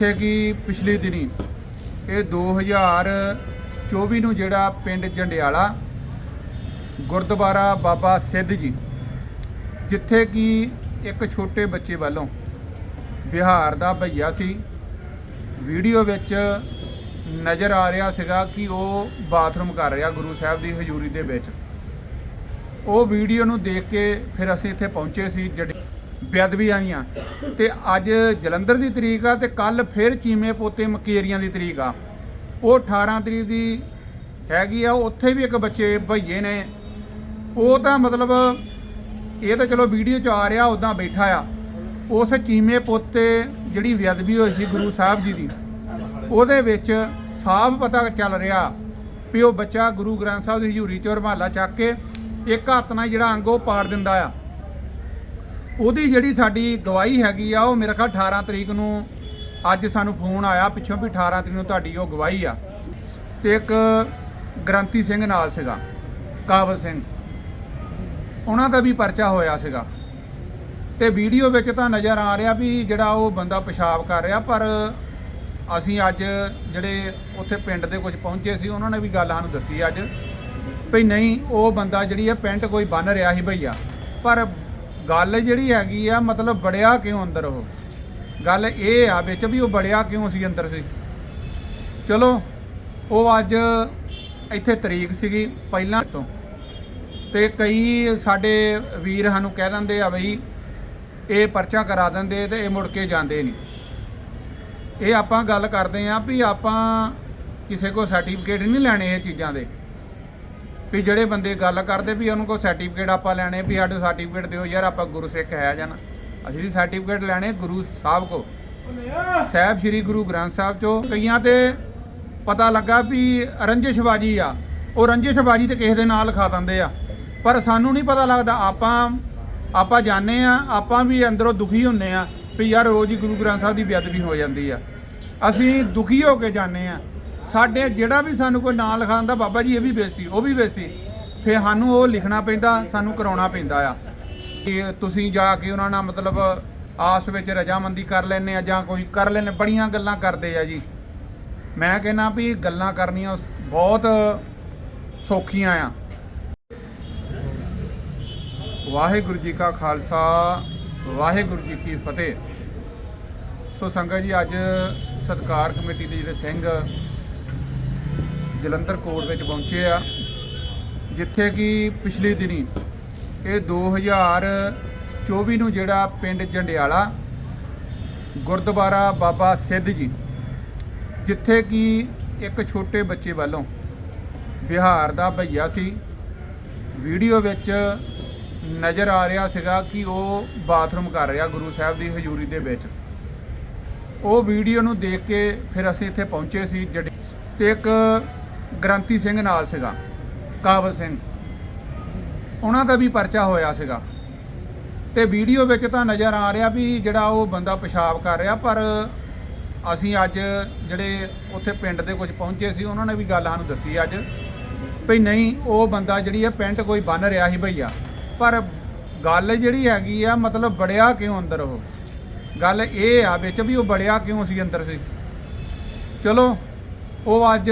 ਜਿੱਥੇ ਕਿ ਪਿਛਲੇ ਦਿਨੀ ਇਹ 2024 ਨੂੰ ਜਿਹੜਾ ਪਿੰਡ ਜੰਡਿਆਲਾ ਗੁਰਦੁਆਰਾ ਬਾਬਾ ਸਿੱਧ ਜੀ, ਜਿੱਥੇ ਕਿ ਇੱਕ ਛੋਟੇ ਬੱਚੇ ਵੱਲੋਂ ਬਿਹਾਰ ਦਾ ਭਈਆ ਸੀ, ਵੀਡੀਓ ਵਿੱਚ ਨਜ਼ਰ ਆ ਰਿਹਾ ਸੀਗਾ ਕਿ ਉਹ ਬਾਥਰੂਮ ਕਰ ਰਿਹਾ ਗੁਰੂ ਸਾਹਿਬ ਦੀ ਹਜ਼ੂਰੀ ਦੇ ਵਿੱਚ। ਉਹ ਵੀਡੀਓ ਨੂੰ ਦੇਖ ਕੇ ਫਿਰ ਅਸੀਂ ਇੱਥੇ ਪਹੁੰਚੇ ਸੀ ਜਿਹੜੀ ਬੇਅਦਬੀ ਆਈਆਂ ਤੇ ਅੱਜ ਜਲੰਧਰ ਦੀ ਤਰੀਕ ਆ ਤੇ ਕੱਲ ਫਿਰ ਚੀਮੇ ਪੋਤੇ ਮਕੇਰੀਆਂ ਦੀ ਤਰੀਕ ਆ। ਉਹ 18 ਤਰੀਕ ਦੀ ਹੈਗੀ ਆ, ਉੱਥੇ ਵੀ ਇੱਕ ਬੱਚੇ ਭਈਏ ਨੇ। ਉਹ ਤਾਂ ਮਤਲਬ ਇਹ ਤਾਂ ਚਲੋ ਵੀਡੀਓ ਚ ਆ ਰਿਹਾ ਉਦਾਂ ਬੈਠਾ ਆ। ਉਸ ਚੀਮੇ ਪੋਤੇ ਜਿਹੜੀ ਬੇਅਦਬੀ ਹੋਈ ਸੀ ਗੁਰੂ ਸਾਹਿਬ ਜੀ ਦੀ, ਉਹਦੇ ਵਿੱਚ ਸਾਫ਼ ਪਤਾ ਚੱਲ ਰਿਹਾ ਵੀ ਉਹ ਬੱਚਾ ਗੁਰੂ ਗ੍ਰੰਥ ਸਾਹਿਬ ਦੀ ਹਜ਼ੂਰੀ ਚੋਂ ਰਮਾਲਾ ਚੱਕ ਕੇ ਇੱਕ ਹੱਥ ਨਾਲ ਜਿਹੜਾ ਅੰਗ ਉਹ ਪਾੜ ਦਿੰਦਾ ਆ। ਉਹਦੀ ਜਿਹੜੀ ਸਾਡੀ ਗਵਾਹੀ ਹੈਗੀ ਆ, ਉਹ ਮੇਰੇ ਖਿਆਲ 18 ਤਰੀਕ ਨੂੰ ਅੱਜ ਸਾਨੂੰ ਫੋਨ ਆਇਆ, ਪਿੱਛੋਂ ਵੀ 18 ਤਰੀਕ ਨੂੰ ਤੁਹਾਡੀ ਉਹ ਗਵਾਹੀ ਆ। ਤੇ ਇੱਕ ਗ੍ਰੰਥੀ ਸਿੰਘ ਨਾਲ ਸੀਗਾ ਕਾਬਲ ਸਿੰਘ। ਉਹਨਾਂ ਦਾ ਵੀ ਪਰਚਾ ਹੋਇਆ ਸੀਗਾ। ਤੇ ਵੀਡੀਓ ਵਿੱਚ ਤਾਂ ਨਜ਼ਰ ਆ ਰਿਹਾ ਵੀ ਜਿਹੜਾ ਉਹ ਬੰਦਾ ਪਿਸ਼ਾਬ ਕਰ ਰਿਹਾ, ਪਰ ਅਸੀਂ ਅੱਜ ਜਿਹੜੇ ਉੱਥੇ ਪਿੰਡ ਦੇ ਕੁਝ ਪਹੁੰਚੇ ਸੀ, ਉਹਨਾਂ ਨੇ ਵੀ ਗੱਲ ਸਾਨੂੰ ਦੱਸੀ ਅੱਜ, ਵੀ ਨਹੀਂ, ਉਹ ਬੰਦਾ ਜਿਹੜੀ ਹੈ ਪੈਂਟ ਕੋਈ ਬੰਨ ਰਿਹਾ ਸੀ ਭਈਆ। ਪਰ ਗੱਲ ਜਿਹੜੀ ਹੈਗੀ ਆ, ਮਤਲਬ ਬੜਿਆ ਕਿਉਂ ਅੰਦਰ ਉਹ? ਗੱਲ ਇਹ ਆ ਵਿੱਚ ਵੀ ਉਹ ਬੜਿਆ ਕਿਉਂ ਸੀ ਅੰਦਰ ਸੀ? ਚਲੋ, ਉਹ ਅੱਜ ਇੱਥੇ ਤਰੀਕ ਸੀਗੀ ਪਹਿਲਾਂ ਤੋਂ। ਤੇ ਕਈ ਸਾਡੇ ਵੀਰ ਸਾਨੂੰ ਕਹਿ ਦਿੰਦੇ ਆ ਬਈ, ਇਹ ਪਰਚਾ ਕਰਾ ਦਿੰਦੇ ਤੇ ਇਹ ਮੁੜ ਕੇ ਜਾਂਦੇ ਨਹੀਂ। ਇਹ ਆਪਾਂ ਗੱਲ ਕਰਦੇ ਆਂ ਵੀ ਆਪਾਂ ਕਿਸੇ ਕੋ ਸਰਟੀਫਿਕੇਟ ਨਹੀਂ ਲੈਣੇ ਇਹ ਚੀਜ਼ਾਂ ਦੇ। ਵੀ ਜਿਹੜੇ ਬੰਦੇ ਗੱਲ ਕਰਦੇ ਵੀ ਉਹਨਾਂ ਕੋ ਸਰਟੀਫਿਕੇਟ ਆਪਾਂ ਲੈਣੇ, ਵੀ ਸਾਡੇ ਸਰਟੀਫਿਕੇਟ ਦਿਓ, ਯਾਰ ਆਪਾਂ ਗੁਰੂ ਸਿੱਖ ਹੈ ਜਾਂ ਅਸੀਂ ਸਰਟੀਫਿਕੇਟ ਲੈਣੇ ਗੁਰੂ ਸਾਹਿਬ ਕੋ। ਸਾਹਿਬ ਸ੍ਰੀ ਗੁਰੂ ਗ੍ਰੰਥ ਸਾਹਿਬ ਚੋਂ ਕਈਆਂ ਤੇ ਪਤਾ ਲੱਗਾ ਵੀ ਰੰਜਿਸ਼ਬਾਜੀ ਆ। ਉਹ ਰੰਜਿਸ਼ਬਾਜੀ ਤੇ ਕਿਸੇ ਦੇ ਨਾਲ ਲਿਖਾ ਦਿੰਦੇ ਆ। ਪਰ ਸਾਨੂੰ ਨਹੀਂ ਪਤਾ ਲੱਗਦਾ, ਆਪਾਂ ਆਪਾਂ ਜਾਣਦੇ ਆ, ਆਪਾਂ ਵੀ ਅੰਦਰੋਂ ਦੁਖੀ ਹੁੰਨੇ ਆ ਵੀ ਯਾਰ ਰੋਜ਼ ਹੀ ਗੁਰੂ ਗ੍ਰੰਥ ਸਾਹਿਬ ਦੀ ਬੇਅਦਬੀ ਹੋ ਜਾਂਦੀ ਆ। ਅਸੀਂ ਦੁਖੀ ਹੋ ਕੇ ਜਾਂਦੇ ਆ। ਸਾਡੇ ਜਿਹੜਾ ਵੀ ਸਾਨੂੰ ਕੋਈ ਨਾਂ ਲਿਖਾਉਂਦਾ ਬਾਬਾ ਜੀ ਇਹ ਵੀ ਬੇਸੀ, ਉਹ ਵੀ ਬੇਸੀ। ਫਿਰ ਸਾਨੂੰ ਉਹ ਲਿਖਣਾ ਪੈਂਦਾ, ਸਾਨੂੰ ਕਰਾਉਣਾ ਪੈਂਦਾ ਆ। ਕਿ ਤੁਸੀਂ ਜਾ ਕੇ ਉਹਨਾਂ ਨਾਲ ਮਤਲਬ ਆਸ ਵਿੱਚ ਰਜਾਮੰਦੀ ਕਰ ਲੈਨੇ ਆ ਜਾਂ ਕੋਈ ਕਰ ਲੈਨੇ ਬੜੀਆਂ ਗੱਲਾਂ ਕਰਦੇ ਆ ਜੀ। ਮੈਂ ਕਹਿੰਦਾ ਵੀ ਗੱਲਾਂ ਕਰਨੀਆਂ ਬਹੁਤ ਸੌਖੀਆਂ ਆ। ਵਾਹਿਗੁਰੂ ਜੀ ਕਾ ਖਾਲਸਾ, ਵਾਹਿਗੁਰੂ ਜੀ ਕੀ ਫਤਿਹ। ਸੋ ਸੰਗਤ ਜੀ, ਅੱਜ ਸਤਕਾਰ ਕਮੇਟੀ ਦੇ ਜਿਹੜੇ ਸਿੰਘ ਜਲੰਧਰ ਕੋਰਟ ਵਿੱਚ ਪਹੁੰਚੇ ਆ, ਜਿੱਥੇ ਕਿ ਪਿਛਲੇ ਦਿਨੀ ਇਹ 2024 ਨੂੰ ਜਿਹੜਾ ਪਿੰਡ ਜੰਡਿਆਲਾ, ਗੁਰਦੁਆਰਾ ਬਾਬਾ ਸਿੱਧ ਜੀ, ਜਿੱਥੇ ਕਿ ਇੱਕ ਛੋਟੇ ਬੱਚੇ ਵੱਲੋਂ ਬਿਹਾਰ ਦਾ ਭਈਆ ਸੀ, ਵੀਡੀਓ ਵਿੱਚ ਨਜ਼ਰ ਆ ਰਿਹਾ ਸੀਗਾ ਕਿ ਉਹ ਬਾਥਰੂਮ ਕਰ ਰਿਹਾ ਗੁਰੂ ਸਾਹਿਬ ਦੀ ਹਜ਼ੂਰੀ ਦੇ ਵਿੱਚ। ਉਹ ਵੀਡੀਓ ਨੂੰ ਦੇਖ ਕੇ ਫਿਰ ਅਸੀਂ ਇੱਥੇ ਪਹੁੰਚੇ ਸੀ, ਜਿਹੜੀ ਤੇ ਇੱਕ ਗ੍ਰੰਥੀ ਸਿੰਘ ਨਾਲ ਸੀਗਾ ਕਾਬਲ ਸਿੰਘ। ਉਹਨਾਂ ਦਾ ਵੀ ਪਰਚਾ ਹੋਇਆ ਸੀਗਾ। ਤੇ ਵੀਡੀਓ ਵਿੱਚ ਤਾਂ ਨਜ਼ਰ ਆ ਰਿਹਾ ਵੀ ਜਿਹੜਾ ਉਹ ਬੰਦਾ ਪਿਸ਼ਾਬ ਕਰ ਰਿਹਾ, ਪਰ ਅਸੀਂ ਅੱਜ ਜਿਹੜੇ ਉੱਥੇ ਪਿੰਡ ਦੇ ਕੁਝ ਪਹੁੰਚੇ ਸੀ, ਉਹਨਾਂ ਨੇ ਵੀ ਗੱਲ ਸਾਨੂੰ ਦੱਸੀ ਅੱਜ ਵੀ ਨਹੀਂ, ਉਹ ਬੰਦਾ ਜਿਹੜੀ ਹੈ ਪੈਂਟ ਕੋਈ ਬੰਨ ਰਿਹਾ ਸੀ ਭਈਆ। ਪਰ ਗੱਲ ਜਿਹੜੀ ਹੈਗੀ ਆ, ਮਤਲਬ ਬੜਿਆ ਕਿਉਂ ਅੰਦਰ ਉਹ? ਗੱਲ ਇਹ ਆ ਵਿੱਚ ਵੀ ਉਹ ਬੜਿਆ ਕਿਉਂ ਸੀ ਅੰਦਰ ਸੀ? ਚਲੋ, ਉਹ ਅੱਜ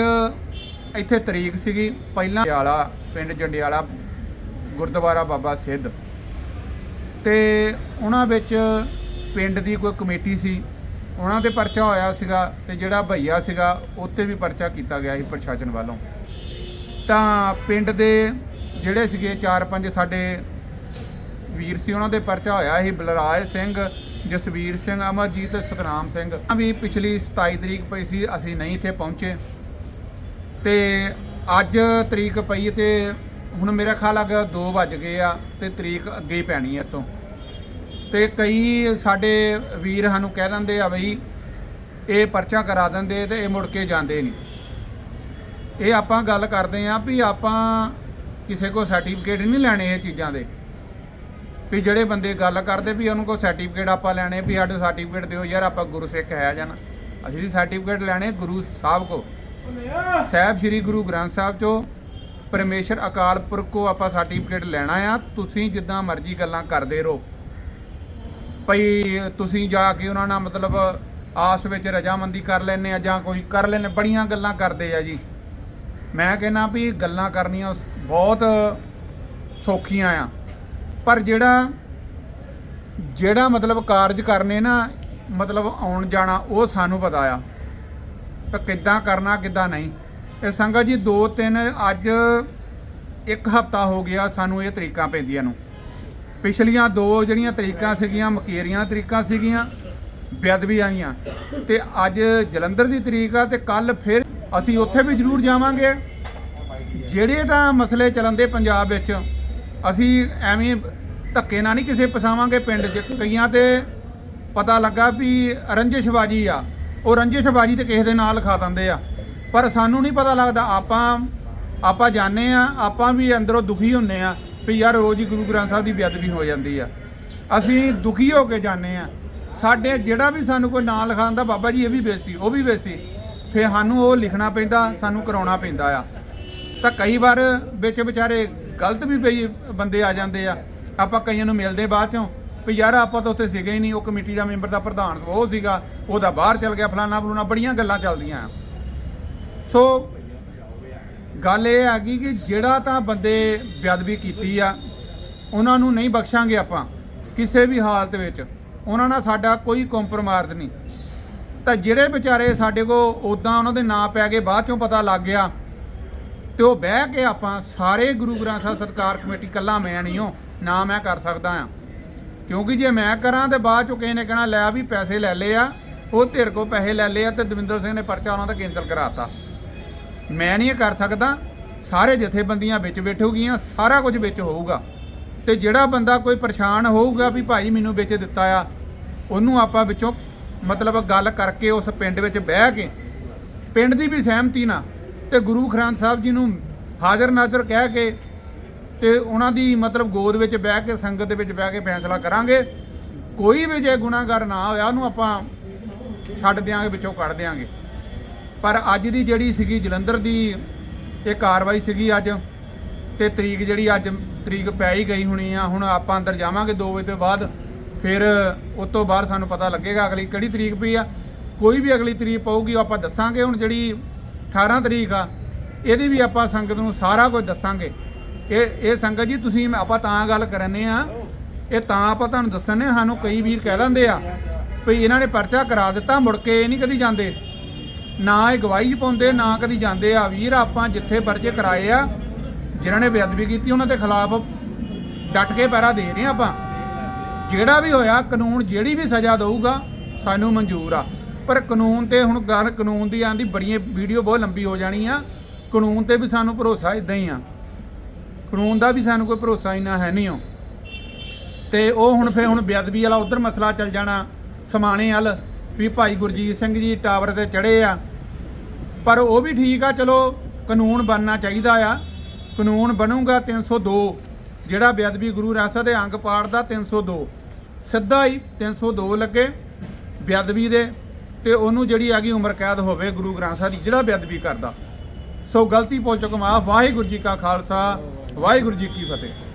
ਇੱਥੇ ਤਰੀਕ ਸੀਗੀ, ਪਹਿਲਾਂ ਜੰਡਿਆਲਾ ਪਿੰਡ ਜੰਡਿਆਲਾ, ਗੁਰਦੁਆਰਾ ਬਾਬਾ ਸਿੱਧ। ਤੇ ਉਹਨਾਂ ਵਿੱਚ ਪਿੰਡ ਦੀ ਕੋਈ ਕਮੇਟੀ ਸੀ। ਉਹਨਾਂ ਤੇ ਪਰਚਾ ਹੋਇਆ ਸੀਗਾ ਤੇ ਜਿਹੜਾ ਭਈਆ ਸੀਗਾ ਉੱਤੇ ਵੀ ਪਰਚਾ ਕੀਤਾ ਗਿਆ ਸੀ ਪ੍ਰਸ਼ਾਸਨ ਵੱਲੋਂ। ਤਾਂ ਪਿੰਡ ਦੇ ਜਿਹੜੇ ਸੀਗੇ 4-5 ਸਾਡੇ ਵੀਰ ਸੀ, ਉਹਨਾਂ ਦੇ ਪਰਚਾ ਹੋਇਆ ਸੀ, ਬਲਰਾਜ ਸਿੰਘ, ਜਸਵੀਰ ਸਿੰਘ, ਅਮਰਜੀਤ ਸਤਨਾਮ ਸਿੰਘ। ਵੀ ਪਿਛਲੀ 27 ਤਰੀਕ ਪਈ ਸੀ, ਅਸੀਂ ਨਹੀਂ ਇੱਥੇ ਪਹੁੰਚੇ। ਤੇ ਅੱਜ ਤਰੀਕ ਪਈ ਤੇ ਹੁਣ ਮੇਰਾ ਖਿਆਲ ਆ 2 ਵੱਜ ਗਏ ਆ ਤੇ ਤਰੀਕ ਅੱਗੇ ਪੈਣੀ ਹੈ ਤੋਂ ਤੇ ਕਈ ਸਾਡੇ ਵੀਰ ਸਾਨੂੰ ਕਹਿ ਦਿੰਦੇ ਆ ਬਈ ਇਹ ਪਰਚਾ ਕਰਾ ਦਿੰਦੇ ਤੇ ਇਹ ਮੁੜ ਕੇ ਜਾਂਦੇ ਨਹੀਂ। ਇਹ ਆਪਾਂ ਗੱਲ ਕਰਦੇ ਆਂ ਵੀ ਆਪਾਂ ਕਿਸੇ ਕੋ ਸਰਟੀਫਿਕੇਟ ਨਹੀਂ ਲੈਣੇ ਇਹ ਚੀਜ਼ਾਂ ਦੇ। ਵੀ ਜਿਹੜੇ ਬੰਦੇ ਗੱਲ ਕਰਦੇ ਵੀ ਉਹਨੂੰ ਕੋ ਸਰਟੀਫਿਕੇਟ ਆਪਾਂ ਲੈਣੇ ਵੀ ਸਾਡੇ ਸਰਟੀਫਿਕੇਟ ਦਿਓ ਯਾਰ ਆਪਾਂ ਗੁਰੂ ਸਿੱਖ ਹੈ ਜਾਂ ਨਾ। ਅਸੀਂ ਸਰਟੀਫਿਕੇਟ ਲੈਣੇ ਗੁਰੂ ਸਾਹਿਬ ਕੋ। ਸਾਹਿਬ, ਸ੍ਰੀ ਗੁਰੂ ਗ੍ਰੰਥ ਸਾਹਿਬ ਚੋਂ ਪਰਮੇਸ਼ਰ ਅਕਾਲ ਪੁਰਖ ਕੋ ਆਪਾਂ ਸਰਟੀਫਿਕੇਟ ਲੈਣਾ ਆ। ਤੁਸੀਂ ਜਿੱਦਾਂ ਮਰਜ਼ੀ ਗੱਲਾਂ ਕਰਦੇ ਰਹੋ। ਭਈ ਤੁਸੀਂ ਜਾ ਕੇ ਉਹਨਾਂ ਨਾਲ ਮਤਲਬ ਆਸ ਵਿੱਚ ਰਜਾਮੰਦੀ ਕਰ ਲੈਨੇ ਆ ਜਾਂ ਕੋਈ ਕਰ ਲੈਨੇ ਬੜੀਆਂ ਗੱਲਾਂ ਕਰਦੇ ਆ ਜੀ। ਮੈਂ ਕਹਿੰਦਾ ਵੀ ਗੱਲਾਂ ਕਰਨੀਆਂ ਬਹੁਤ ਸੌਖੀਆਂ ਆ। ਪਰ ਜਿਹੜਾ ਜਿਹੜਾ ਮਤਲਬ ਕਾਰਜ ਕਰਨੇ ਨਾ, ਮਤਲਬ ਆਉਣ ਜਾਣਾ ਉਹ ਸਾਨੂੰ ਪਤਾ ਆ। ਤਾਂ ਕਿੱਦਾਂ ਕਰਨਾ, ਕਿੱਦਾਂ ਨਹੀਂ। ਇਹ ਸੰਗਤ ਜੀ, ਦੋ ਤਿੰਨ ਅੱਜ ਇੱਕ ਹਫਤਾ ਹੋ ਗਿਆ ਸਾਨੂੰ ਇਹ ਤਰੀਕਾਂ ਪੈਂਦੀਆਂ ਨੂੰ। ਪਿਛਲੀਆਂ ਦੋ ਜਿਹੜੀਆਂ ਤਰੀਕਾਂ ਸੀਗੀਆਂ, ਮਕੇਰੀਆਂ ਤਰੀਕਾਂ ਸੀਗੀਆਂ, ਬੇਅਦਬੀ ਆਈਆਂ ਤੇ ਅੱਜ ਜਲੰਧਰ ਦੀ ਤਰੀਕ ਆ ਤੇ ਕੱਲ ਫਿਰ ਅਸੀਂ ਉੱਥੇ ਵੀ ਜ਼ਰੂਰ ਜਾਵਾਂਗੇ। ਜਿਹੜੇ ਤਾਂ ਮਸਲੇ ਚੱਲਣਦੇ ਪੰਜਾਬ ਵਿੱਚ, ਅਸੀਂ ਐਵੇਂ ਧੱਕੇ ਨਾਲ ਨਹੀਂ ਕਿਸੇ ਪਸਾਵਾਂਗੇ ਪਿੰਡ 'ਚ। ਕਈਆਂ ਤੇ ਪਤਾ ਲੱਗਾ ਵੀ ਰੰਜਿਸ਼ਬਾਜੀ ਆ। ਉਹ ਰੰਜਿਸ਼ਬਾਜੀ ਤੇ ਕਿਸੇ ਦੇ ਨਾਲ ਲਿਖਾ ਦਿੰਦੇ ਆ। ਪਰ ਸਾਨੂੰ ਨਹੀਂ ਪਤਾ ਲੱਗਦਾ, ਆਪਾਂ ਆਪਾਂ ਜਾਣਦੇ ਆ, ਆਪਾਂ ਵੀ ਅੰਦਰੋਂ ਦੁਖੀ ਹੁੰਨੇ ਆ ਵੀ ਯਾਰ ਰੋਜ਼ ਹੀ ਗੁਰੂ ਗ੍ਰੰਥ ਸਾਹਿਬ ਦੀ ਬੇਅਦਬੀ ਹੋ ਜਾਂਦੀ ਆ। ਅਸੀਂ ਦੁਖੀ ਹੋ ਕੇ ਜਾਂਦੇ ਆ। ਸਾਡੇ ਜਿਹੜਾ ਵੀ ਸਾਨੂੰ ਕੋਈ ਨਾਂ ਲਿਖਾਉਂਦਾ ਬਾਬਾ ਜੀ ਇਹ ਵੀ ਬੇਸੀ, ਉਹ ਵੀ ਬੇਸੀ। ਫਿਰ ਸਾਨੂੰ ਉਹ ਲਿਖਣਾ ਪੈਂਦਾ, ਸਾਨੂੰ ਕਰਾਉਣਾ ਪੈਂਦਾ ਆ। ਤਾਂ ਕਈ ਵਾਰ ਵਿੱਚ ਵਿਚਾਰੇ ਗਲਤ ਵੀ ਬਈ ਬੰਦੇ ਆ ਜਾਂਦੇ ਆ। ਆਪਾਂ ਕਈਆਂ ਨੂੰ ਮਿਲਦੇ ਬਾਅਦ ਚੋਂ ਵੀ ਯਾਰ ਆਪਾਂ ਤਾਂ ਉੱਥੇ ਸੀਗੇ ਹੀ ਨਹੀਂ, ਉਹ ਕਮੇਟੀ ਦਾ ਮੈਂਬਰ ਦਾ ਪ੍ਰਧਾਨ ਉਹ ਸੀਗਾ, ਉਹਦਾ ਬਾਹਰ ਚਲ ਗਿਆ ਫਲਾਣਾ ਫਲੂਣਾ ਬੜੀਆਂ ਗੱਲਾਂ ਚੱਲਦੀਆਂ। ਆ ਸੋ ਗੱਲ ਇਹ ਆ ਗਈ ਕਿ ਜਿਹੜਾ ਤਾਂ ਬੰਦੇ ਬੇਅਦਬੀ ਕੀਤੀ ਆ, ਉਹਨਾਂ ਨੂੰ ਨਹੀਂ ਬਖਸ਼ਾਂਗੇ ਆਪਾਂ, ਕਿਸੇ ਵੀ ਹਾਲਤ ਵਿੱਚ। ਉਹਨਾਂ ਨਾਲ ਸਾਡਾ ਕੋਈ ਕੰਪਰੋਮਾਈਜ਼ ਨਹੀਂ। ਤਾਂ ਜਿਹੜੇ ਵਿਚਾਰੇ ਸਾਡੇ ਕੋ ਉਦਾਂ ਉਹਨਾਂ ਦੇ ਨਾਂ ਪੈ ਗਏ, ਬਾਅਦ ਚੋਂ ਪਤਾ ਲੱਗ ਗਿਆ, ਤੇ ਉਹ ਬਹਿ ਕੇ ਆਪਾਂ ਸਾਰੇ ਗੁਰੂ ਗ੍ਰੰਥ ਸਾਹਿਬ ਸਤਕਾਰ ਕਮੇਟੀ, ਕੱਲਾ ਮੈਂ ਨਹੀਂ ਹਾਂ, ਨਾ ਮੈਂ ਕਰ ਸਕਦਾ ਆ ਕਿਉਂਕਿ ਜੇ ਮੈਂ ਕਰਾਂ ਤੇ ਬਾਅਦ ਚੋਂ ਕਿਸੇ ਨੇ ਕਹਿਣਾ, ਲੈ ਵੀ ਪੈਸੇ ਲੈ ਲਏ ਆ, ਉਹ ਤੇਰੇ ਕੋ ਪੈਸੇ ਲੈ ਲਏ ਆ ਤੇ ਦਵਿੰਦਰ ਸਿੰਘ ਨੇ ਪਰਚਾ ਉਹਨਾਂ ਦਾ ਕੈਂਸਲ ਕਰਾਤਾ। ਮੈਂ ਨਹੀਂ ਇਹ ਕਰ ਸਕਦਾ। ਸਾਰੇ ਜਥੇਬੰਦੀਆਂ ਵਿੱਚ ਬੈਠੂਗੀਆਂ, ਸਾਰਾ ਕੁਝ ਵਿੱਚ ਹੋਊਗਾ। ਤੇ ਜਿਹੜਾ ਬੰਦਾ ਕੋਈ ਪਰੇਸ਼ਾਨ ਹੋਊਗਾ ਵੀ ਭਾਈ ਮੈਨੂੰ ਵਿੱਚ ਦਿੱਤਾ ਆ, ਉਹਨੂੰ ਆਪਾਂ ਵਿੱਚੋਂ ਮਤਲਬ ਗੱਲ ਕਰਕੇ ਉਸ ਪਿੰਡ ਵਿੱਚ ਬਹਿ ਕੇ, ਪਿੰਡ ਦੀ ਵੀ ਸਹਿਮਤੀ ਨਾਲ ਤੇ ਗੁਰੂ ਗ੍ਰੰਥ ਸਾਹਿਬ ਜੀ ਨੂੰ ਹਾਜ਼ਰ ਨਾਜ਼ਰ ਕਹਿ ਕੇ ਤੇ ਉਹਨਾਂ ਦੀ ਮਤਲਬ ਗੋਦ ਵਿੱਚ ਬਹਿ ਕੇ, ਸੰਗਤ ਦੇ ਵਿੱਚ ਬਹਿ ਕੇ ਫੈਸਲਾ ਕਰਾਂਗੇ। ਕੋਈ ਵੀ ਜੇ ਗੁਨਾਹਗਰ ਨਾ ਹੋਇਆ, ਉਹਨੂੰ ਆਪਾਂ ਛੱਡ ਦਿਆਂਗੇ, ਵਿੱਚੋਂ ਕੱਢ ਦਿਆਂਗੇ। ਪਰ ਅੱਜ ਦੀ ਜਿਹੜੀ ਸੀਗੀ ਜਲੰਧਰ ਦੀ ਇਹ ਕਾਰਵਾਈ ਸੀਗੀ ਅੱਜ, ਤੇ ਤਰੀਕ ਜਿਹੜੀ ਅੱਜ ਤਰੀਕ ਪੈ ਹੀ ਗਈ ਹੋਣੀ ਆ, ਹੁਣ ਆਪਾਂ ਅੰਦਰ ਜਾਵਾਂਗੇ 2 ਵਜੇ ਤੋਂ ਬਾਅਦ, ਫਿਰ ਉਸ ਤੋਂ ਬਾਅਦ ਸਾਨੂੰ ਪਤਾ ਲੱਗੇਗਾ ਅਗਲੀ ਕਿਹੜੀ ਤਰੀਕ ਪਈ ਆ। ਕੋਈ ਵੀ ਅਗਲੀ ਤਰੀਕ ਪਊਗੀ, ਉਹ ਆਪਾਂ ਦੱਸਾਂਗੇ। ਹੁਣ ਜਿਹੜੀ 18 ਤਰੀਕ ਆ, ਇਹਦੀ ਵੀ ਆਪਾਂ ਸੰਗਤ ਨੂੰ ਸਾਰਾ ਕੁਝ ਦੱਸਾਂਗੇ। ਇਹ ਇਹ ਸੰਗਤ ਜੀ, ਤੁਸੀਂ, ਆਪਾਂ ਤਾਂ ਗੱਲ ਕਰਨੇ ਆ। ਇਹ ਤਾਂ ਆਪਾਂ ਤੁਹਾਨੂੰ ਦੱਸਣੇ ਸਾਨੂੰ ਕਈ ਵੀਰ ਕਹਿ ਦਿੰਦੇ ਆ ਵੀ ਇਹਨਾਂ ਨੇ ਪਰਚਾ ਕਰਾ ਦਿੱਤਾ, ਮੁੜ ਕੇ ਇਹ ਨਹੀਂ ਕਦੀ ਜਾਂਦੇ। ਨਾ ਇਹ ਗਵਾਹੀ ਪਾਉਂਦੇ, ਨਾ ਕਦੀ ਜਾਂਦੇ ਆ। ਵੀਰ, ਆਪਾਂ ਜਿੱਥੇ ਪਰਚੇ ਕਰਾਏ ਆ, ਜਿਨ੍ਹਾਂ ਨੇ ਬੇਅਦਬੀ ਕੀਤੀ, ਉਹਨਾਂ ਦੇ ਖਿਲਾਫ ਡਟ ਕੇ ਪੈਰਾ ਦੇ ਰਹੇ ਆ ਆਪਾਂ। ਜਿਹੜਾ ਵੀ ਹੋਇਆ, ਕਾਨੂੰਨ ਜਿਹੜੀ ਵੀ ਸਜ਼ਾ ਦੇਊਗਾ, ਸਾਨੂੰ ਮਨਜ਼ੂਰ ਆ। ਪਰ ਕਾਨੂੰਨ ਤੇ ਹੁਣ ਗੱਲ, ਕਾਨੂੰਨ ਦੀ ਆਂਦੀ, ਬੜੀਆਂ ਵੀਡੀਓ ਬਹੁਤ ਲੰਬੀ ਹੋ ਜਾਣੀ ਆ। ਕਾਨੂੰਨ ਤੇ ਵੀ ਸਾਨੂੰ ਭਰੋਸਾ ਇਦਾਂ ਹੀ ਆ। ਕਾਨੂੰਨ ਦਾ ਵੀ ਸਾਨੂੰ ਕੋਈ ਭਰੋਸਾ ਇੰਨਾ ਹੈ ਨਹੀਂ ਉਹ ਤੇ ਉਹ ਹੁਣ ਫੇਰ ਹੁਣ ਬੇਅਦਬੀ ਵਾਲਾ ਉਧਰ ਮਸਲਾ ਚੱਲ ਜਾਣਾ ਸਮਾਣੇ ਵੱਲ, ਵੀ ਭਾਈ ਗੁਰਜੀਤ ਸਿੰਘ ਜੀ ਟਾਵਰ ਤੇ ਚੜੇ ਆ। ਪਰ ਉਹ ਵੀ ਠੀਕ ਆ, ਚਲੋ ਕਾਨੂੰਨ ਬਣਨਾ ਚਾਹੀਦਾ ਆ। ਕਾਨੂੰਨ ਬਣੂਗਾ 302 ਜਿਹੜਾ ਬੇਅਦਬੀ ਗੁਰੂ ਰਾਸਾ ਦੇ ਅੰਗ ਪਾੜ ਦਾ 302 ਸਿੱਧਾ ਹੀ 302 ਲੱਗੇ ਬੇਅਦਬੀ ਦੇ, ਤੇ ਉਹਨੂੰ ਜਿਹੜੀ ਹੈਗੀ ਉਮਰ ਕੈਦ ਹੋਵੇ ਗੁਰੂ ਗ੍ਰੰਥ ਸਾਹਿਬ ਦੀ, ਜਿਹੜਾ ਬੇਅਦਬੀ ਕਰਦਾ। ਸੋ ਗਲਤੀ ਪੁੱਲ ਚੁੱਕ ਮਾਫ, ਵਾਹਿਗੁਰੂ ਜੀ ਕਾ ਖਾਲਸਾ। ਵਾਹਿਗੁਰੂ ਜੀ ਕੀ ਫਤਿਹ।